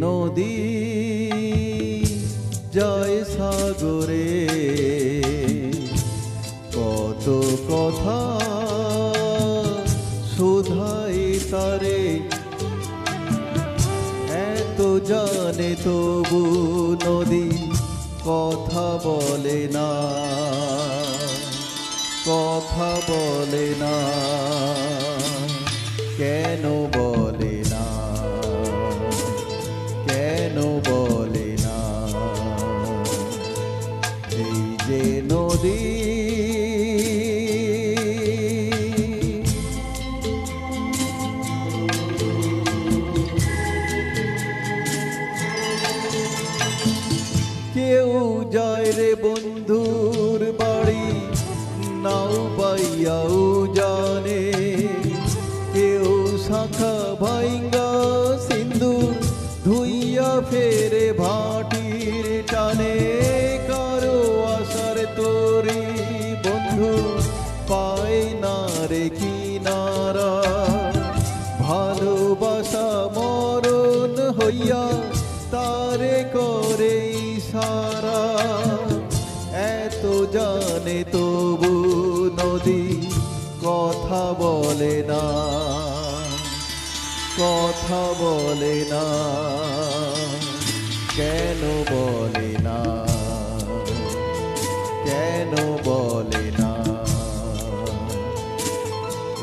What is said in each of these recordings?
নদী জয় সাগরে। কত কথা শোধাই তারে। এত জানে তবু নদী কথা বলে না। কথা বলে না। কেন বল যায় রে বন্ধুর বাড়ি, নাও পাইয়াও জানে। কেউ শাখা ভাইঙ্গা সিন্ধু ধুইয়া ফেরে ভাটির টানে। কারও আসার তোরি বন্ধু পায় না রে কিনারা। ভালোবাসা মরণ হইয়া তারে করে সারা। জানে তবু নদী কথা বলে না। কথা বলে না। কেন বলে না? কেন বলে না?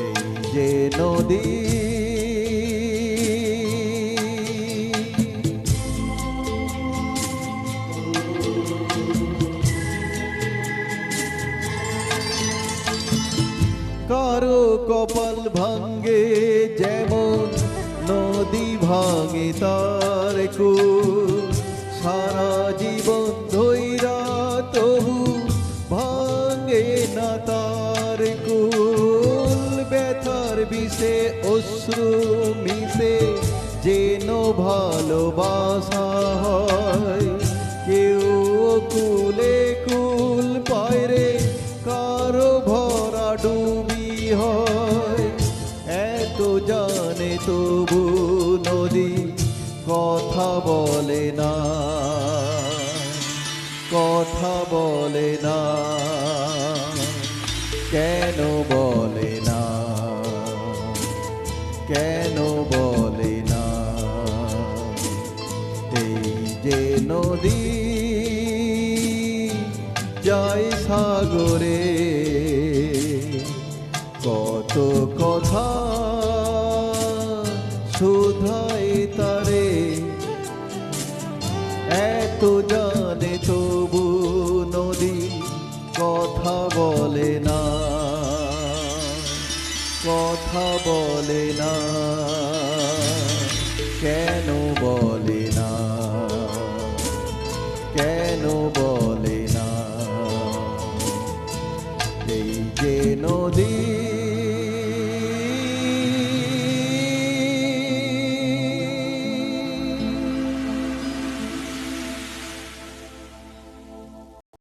এই যে নদী কপাল ভাঙ্গে যেমন নদী ভাঙে তার কুল সারা জীবন ধৈরা তবু ভাঙে না তার কুল। ব্যথার বিষে অশ্রু মিশে, যেন ভালোবাসা হয়। নদী কথা বলে না, কথা বলে না, কেন বলে না, কেন বলে না? এই যে নদী যায় সাগরে, কত কথা শোধাই তারে। এত জানে তবু নদী কথা বলে না। কথা বলে না। কেন বলে না? কেন বলে না? এই যে নদী